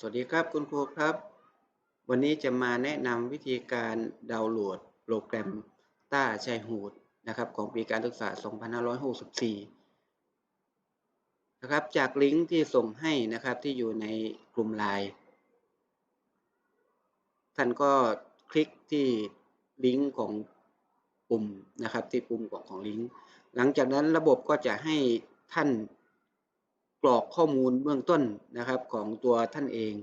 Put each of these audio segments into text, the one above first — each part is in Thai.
สวัสดีครับคุณครูครับ วันนี้จะมาแนะนำวิธีการดาวน์โหลดโปรแกรมต้าชัยหูดนะครับของปีการศึกษา 2564 นะครับจากลิงก์ที่ส่งให้นะครับที่อยู่ในกลุ่มไลน์ท่านก็คลิกที่ลิงก์ของปุ่มนะครับที่ปุ่มของของลิงก์หลังจากนั้นระบบก็จะให้ท่าน รอกข้อมูลเบื้องต้นนะครับของตัวท่านเอง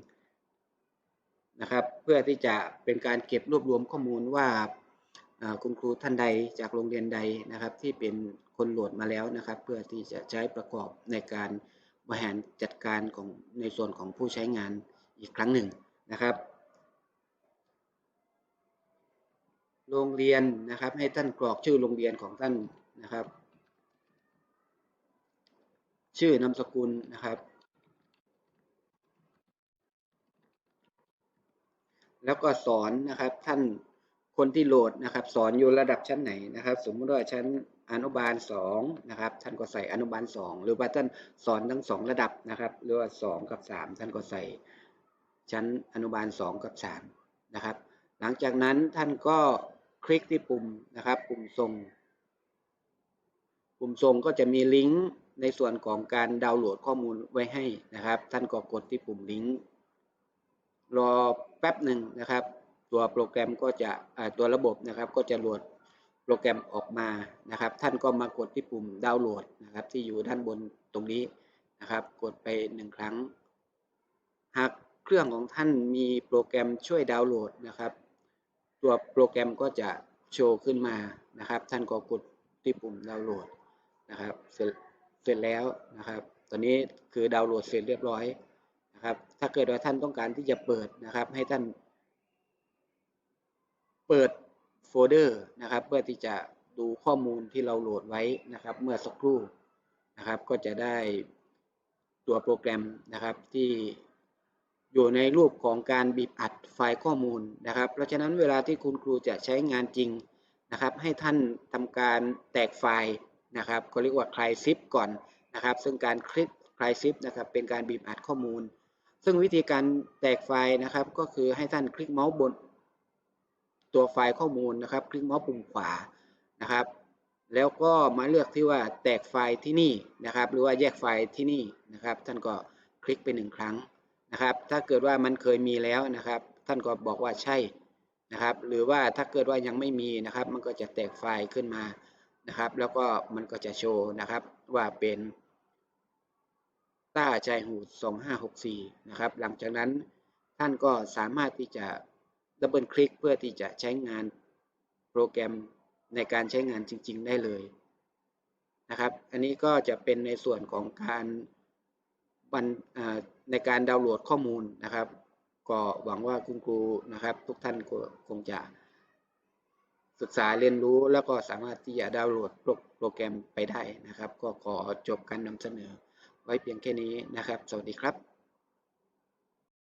นะครับเพื่อที่จะเป็นการเก็บรวบรวมข้อมูลว่าคุณครูท่านใดจากโรงเรียนใดนะครับ ที่เป็นคนโหลดมาแล้วนะครับ เพื่อที่จะใช้ประกอบในการบริหารจัดการของในส่วนของผู้ใช้งานอีกครั้งหนึ่งนะครับ โรงเรียนนะครับให้ท่านกรอกชื่อโรงเรียนของท่านนะครับ ชื่อนามสกุลนะครับ แล้วก็สอนนะครับท่านคนที่โหลดนะครับ สอนอยู่ระดับชั้นไหนนะครับ สมมติว่าชั้นอนุบาล2นะครับ ท่านก็ใส่อนุบาล2หรือว่าท่านสอนทั้ง2ระดับนะครับ หรือว่า2กับ3ท่านก็ใส่ชั้นอนุบาล2กับ3นะครับ หลังจากนั้นท่านก็คลิกที่ปุ่มนะครับ ปุ่มส่งปุ่มส่งก็จะมีลิงก์ ในส่วนของการดาวน์โหลดข้อมูลไว้ให้นะครับ ท่านก็กดที่ปุ่มลิงก์รอแป๊บหนึ่งนะครับ ตัวโปรแกรมก็จะตัวระบบนะครับ ก็จะโหลดโปรแกรมออกมานะครับ ท่านก็มากดที่ปุ่มดาวน์โหลดนะครับ ที่อยู่ด้านบนตรงนี้นะครับ กดไปหนึ่งครั้ง หากเครื่องของท่านมีโปรแกรมช่วยดาวน์โหลดนะครับ ตัวโปรแกรมก็จะโชว์ขึ้นมานะครับ ท่านก็กดที่ปุ่มดาวน์โหลดนะครับเสร็จ เสร็จแล้วนะครับ ตอนนี้คือดาวน์โหลดเสร็จเรียบร้อยนะครับ ถ้าเกิดว่าท่านต้องการที่จะเปิดนะครับ ให้ท่าน เปิดโฟลเดอร์นะครับ เพื่อที่จะดูข้อมูลที่เราโหลดไว้นะครับ เมื่อสักครู่นะครับ ก็จะได้ตัวโปรแกรมนะครับที่อยู่ในรูปของการบีบอัดไฟล์ข้อมูลนะครับ เพราะฉะนั้นเวลาที่คุณครูจะใช้งานจริงนะครับ ให้ท่านทำการแตกไฟล์ นะครับเขาเรียกว่าคลายซิปก่อนนะครับ ซึ่งการคลิกคลายซิปนะครับเป็นการบีบอัดข้อมูล ซึ่งวิธีการแตกไฟล์นะครับก็คือให้ท่านคลิกเมาส์บนตัวไฟล์ข้อมูลนะครับ คลิกเมาส์ปุ่มขวานะครับ แล้วก็มาเลือกที่ว่าแตกไฟล์ที่นี่นะครับ หรือว่าแยกไฟล์ที่นี่นะครับ ท่านก็คลิกไปหนึ่งครั้งนะครับ ถ้าเกิดว่ามันเคยมีแล้วนะครับ ท่านก็บอกว่าใช่นะครับ หรือว่าถ้าเกิดว่ายังไม่มีนะครับ มันก็จะแตกไฟล์ขึ้นมา นะครับ แล้วก็มันก็จะโชว์นะครับว่าเป็นต้าใจหูด 2564 นะครับ หลังจากนั้นท่านก็สามารถที่จะดับเบิลคลิกเพื่อที่จะใช้งานโปรแกรมในการใช้งานจริง ๆ ได้เลยนะครับ อันนี้ก็จะเป็นในส่วนของการบันในการดาวน์โหลดข้อมูลนะครับ ก็หวังว่าคุณครูนะครับ ทุกท่านคงจะ ศึกษาเรียนรู้แล้วก็สามารถที่จะดาวน์โหลดโปรแกรมไปได้นะครับ ก็ขอจบการนำเสนอไว้เพียงแค่นี้นะครับ สวัสดีครับ